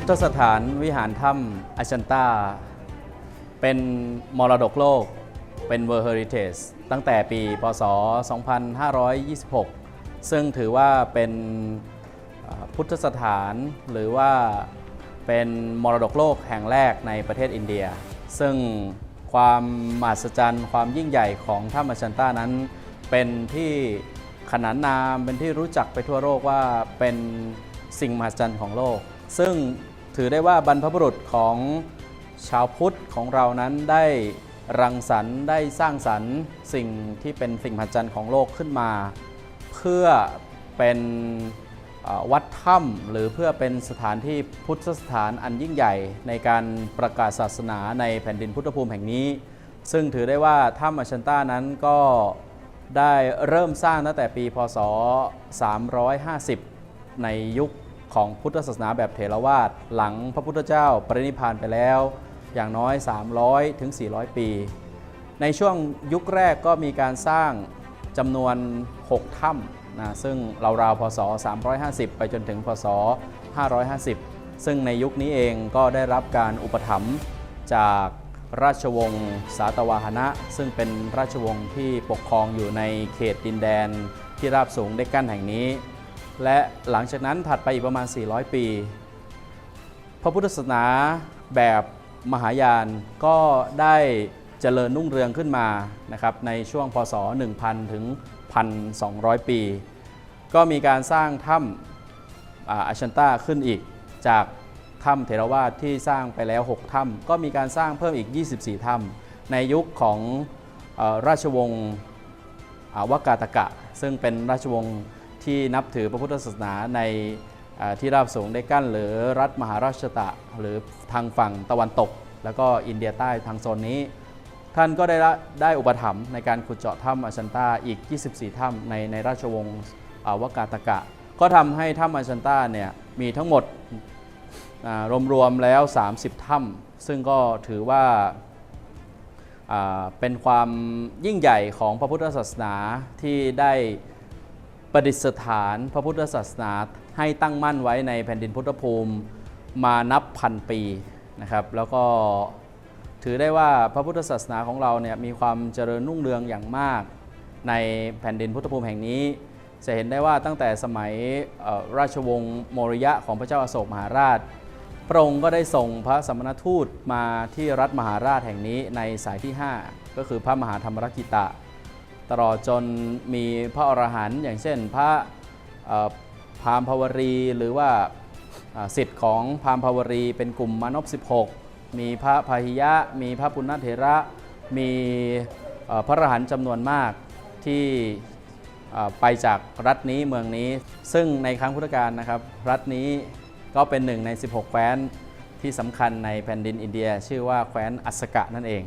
พุทธสถานวิหารถ้ำอาชันตาเป็นมรดกโลก เป็น World Heritage ตั้งแต่ปี พศ 2526 ซึ่งถือว่าเป็นพุทธสถานหรือว่าเป็นมรดกโลกแห่งแรกในประเทศอินเดีย ซึ่งความมหัศจรรย์ความยิ่งใหญ่ของถ้ำอาชันตานั้น เป็นที่ขนานนามเป็นที่รู้จักไปทั่วโลกว่าเป็นสิ่งมหัศจรรย์ของโลก ซึ่งถือได้ว่าบรรพบุรุษของชาวพุทธของเรานั้นได้รังสรรค์ได้สร้างสรรค์สิ่งที่เป็นสิ่งมหัศจรรย์ของโลกขึ้นมา เพื่อเป็นวัดถ้ำหรือเพื่อเป็นสถานที่พุทธสถานอันยิ่งใหญ่ในการประกาศศาสนาในแผ่นดินพุทธภูมิแห่งนี้ ซึ่งถือได้ว่าถ้ำอัชันต้านั้นก็ได้เริ่มสร้างตั้งแต่ปีพศ 350 ในยุค ของพุทธศาสนาแบบเถรวาทหลังพระพุทธเจ้าปรินิพานไปแล้ว อย่างน้อย 300 ถึง 400 ปี ในช่วงยุคแรกก็มีการสร้างจำนวน 6 ถ้ำนะซึ่งราวๆพศ 350 ไปจนถึงพศ 550 ซึ่งในยุคนี้เองก็ได้รับการอุปถัมภ์จากราชวงศ์สาตวาหนะ ซึ่งเป็นราชวงศ์ที่ปกครองอยู่ในเขตดินแดนที่ราบสูงได้กั้นแห่งนี้ และหลังจากนั้นถัดไปอีกประมาณ 400 ปี พระพุทธศาสนาแบบมหายานก็ได้เจริญรุ่งเรืองขึ้นมานะครับในช่วงพศ 1000 ถึง 1,200 ปี ก็มีการสร้างถ้ำอาชันตาขึ้นอีกจากถ้ำเทรวาสที่สร้างไปแล้ว 6 ถ้ำก็มีการสร้างเพิ่มอีก 24 ถ้ำในยุคของอราชวงศ์อ่ากาตกะ ซึ่งเป็นราชวงศ์ ที่นับถือพระพุทธศาสนาในที่ราบสูงได้กั้น หรือรัฐมหาราชตะหรือทางฝั่งตะวันตก แล้วก็อินเดียใต้ทางโซนนี้ ท่านก็ได้ได้อุปถัมภ์ในการขุดเจาะถ้ำอาชันตาอีก 24 ถ้ำในในราชวงศ์อวกาตกะ ก็ทำให้ถ้ำอาชันตาเนี่ยมีทั้งหมดรวมๆแล้ว 30 ถ้ำซึ่งก็ถือว่าเป็นความยิ่งใหญ่ของพระพุทธศาสนาที่ได้ ประดิษฐานพระพุทธศาสนาให้ตั้งมั่นไว้ในแผ่นดินพุทธภูมิมานับพันปีนะครับ แล้วก็ถือได้ว่าพระพุทธศาสนาของเราเนี่ยมีความเจริญรุ่งเรืองอย่างมากในแผ่นดินพุทธภูมิแห่งนี้ จะเห็นได้ว่าตั้งแต่สมัยราชวงศ์โมริยะของพระเจ้าอาโศกมหาราช พระองค์ก็ได้ส่งพระสมณทูตมาที่รัฐมหาราชแห่งนี้ในสายที่ 5 ก็คือพระมหาธรรมรกิตะ ตลอดจนมีพระอรหันต์อย่างเช่นพระพามภาวรีหรือว่าสิทธิ์ของพามภาวรีเป็นกลุ่มมานพ16 มีพระพาหิยะ มีพระปุณณเถระ มีพระอรหันต์จำนวนมากที่ไปจากรัฐนี้เมืองนี้ ซึ่งในครั้งพุทธกาลนะครับ รัฐนี้ก็เป็นหนึ่งใน 16 แคว้นที่สำคัญในแผ่นดินอินเดีย ชื่อว่าแคว้นอัสสกะนั่นเอง